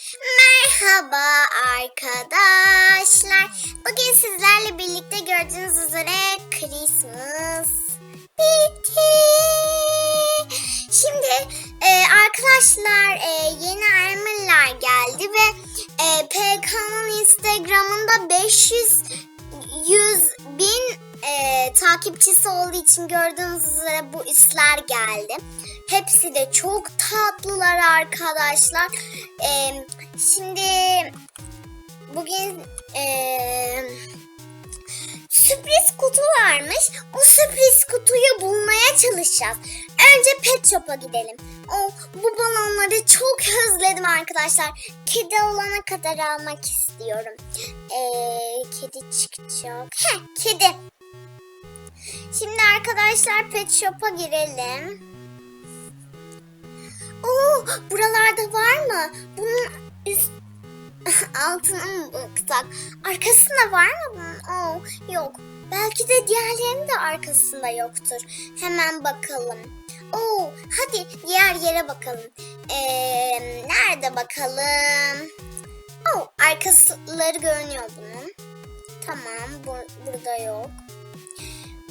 Merhaba arkadaşlar. Bugün sizlerle birlikte gördüğünüz üzere Christmas bitti. Şimdi e, arkadaşlar e, yeni armorlar geldi ve e, PK'nın Instagram'ında 500 100 bin e, takipçisi olduğu için gördüğünüz üzere bu üsler geldi. Hepsi de çok tatlılar arkadaşlar. E, şimdi bugün e, sürpriz kutu varmış. O sürpriz kutuyu bulmaya çalışacağız. Önce pet shop'a gidelim. O bu balonları çok özledim arkadaşlar. Kedi olana kadar almak istiyorum. Ee, kedi çıkacak. Heh, kedi. Şimdi arkadaşlar pet shop'a girelim. Oo, buralarda var mı? Bunun üst altına mı baksak? Arkasında var mı bunun? Oo, yok. Belki de diğerlerinin de arkasında yoktur. Hemen bakalım. Oo, hadi diğer yere bakalım. Ee, nerede bakalım? Oo, arkasıları görünüyor bunun. Tamam, bu- burada yok.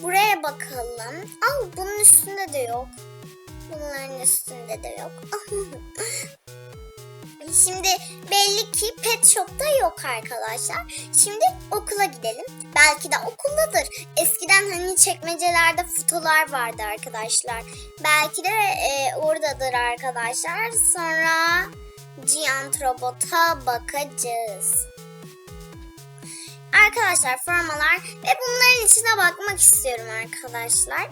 Buraya bakalım. Aa, bunun üstünde de yok. Bunların üstünde de yok. Şimdi belli ki pet shop'ta yok arkadaşlar. Şimdi okula gidelim. Belki de okuldadır. Eskiden hani çekmecelerde fotolar vardı arkadaşlar. Belki de e, oradadır arkadaşlar. Sonra Giant Robot'a bakacağız. Arkadaşlar formalar ve bunların içine bakmak istiyorum arkadaşlar.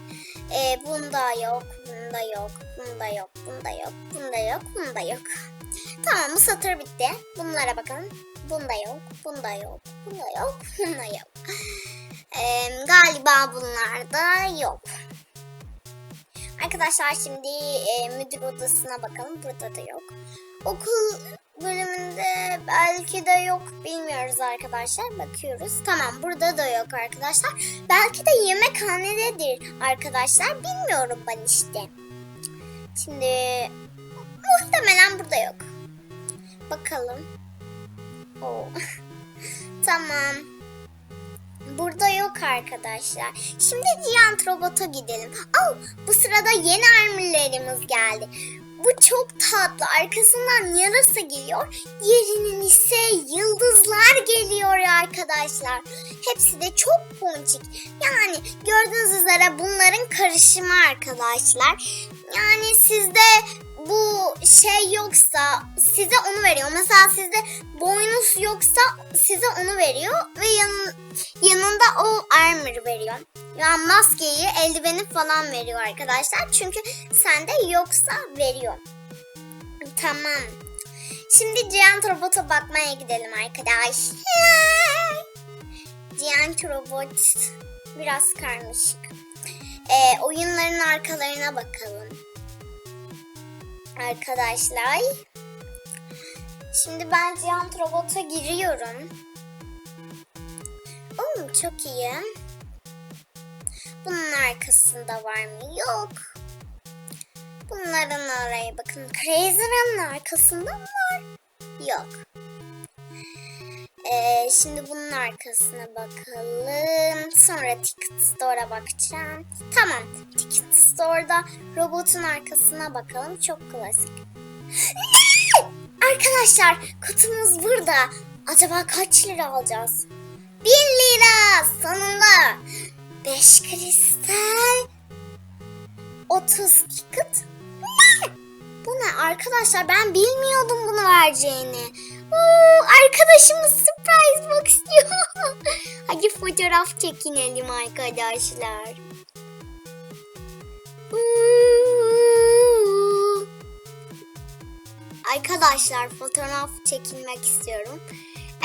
Ee, bunda yok, bunda yok, bunda yok, bunda yok, bunda yok, bunda yok. Tamam bu satır bitti. Bunlara bakalım. Bunda yok, bunda yok, bunda yok, bunda yok. Ee, galiba bunlarda yok. Arkadaşlar şimdi e, müdür odasına bakalım. Burada da yok. Okul bölümünde belki de yok bilmiyoruz arkadaşlar. Bakıyoruz. Tamam burada da yok arkadaşlar. Belki de yemekhanededir arkadaşlar. Bilmiyorum ben işte. Şimdi muhtemelen burada yok. Bakalım. Oo. tamam. Burada yok arkadaşlar. Şimdi Giant Robot'a gidelim. Oh, bu sırada yeni armorlarımız geldi. Bu çok tatlı. Arkasından yarasa geliyor. Diğerinin ise yıldızlar geliyor arkadaşlar. Hepsi de çok ponçik. Yani gördüğünüz üzere bunların karışımı arkadaşlar. Yani sizde bu şey yoksa size onu veriyor. Mesela sizde boynuz yoksa size onu veriyor ve yanın, yanında o armor veriyor. Yani maskeyi, eldiveni falan veriyor arkadaşlar. Çünkü sende yoksa veriyor. Tamam. Şimdi Giant Robot'a bakmaya gidelim arkadaşlar. Giant Robot biraz karmaşık. Ee, oyunların arkalarına bakalım. Arkadaşlar. Şimdi ben Giant Robot'a giriyorum. Oo, çok iyi. Bunun arkasında var mı? Yok. Bunların oraya bakın. Crazy Run'ın arkasında mı var? Yok. Ee, şimdi bunun arkasına bakalım. Sonra Ticket Store'a bakacağım. Tamam. Ticket Store'da robotun arkasına bakalım. Çok klasik. Arkadaşlar kutumuz burada. Acaba kaç lira alacağız? 1000 lira sonunda. 5 kristal. 30 ticket. Ne? Bu ne arkadaşlar ben bilmiyordum bunu vereceğini. Oo, arkadaşımız surprise box istiyor. Hadi fotoğraf çekinelim arkadaşlar. Oo. Arkadaşlar fotoğraf çekilmek istiyorum.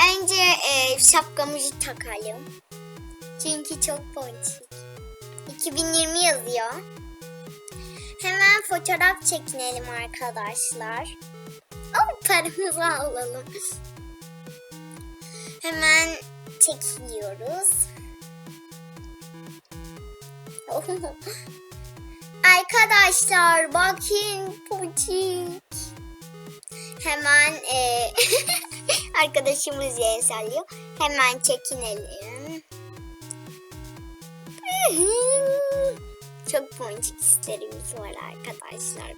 Önce e, şapkamızı takalım. Çünkü çok ponçik. 2020 yazıyor. Hemen fotoğraf çekinelim arkadaşlar. Oh, paramızı alalım. Hemen çekiliyoruz. Arkadaşlar bakın ponçik. Hemen e, arkadaşımız el sallıyor. Hemen çekinelim. Çok ponçik hislerimiz var arkadaşlar.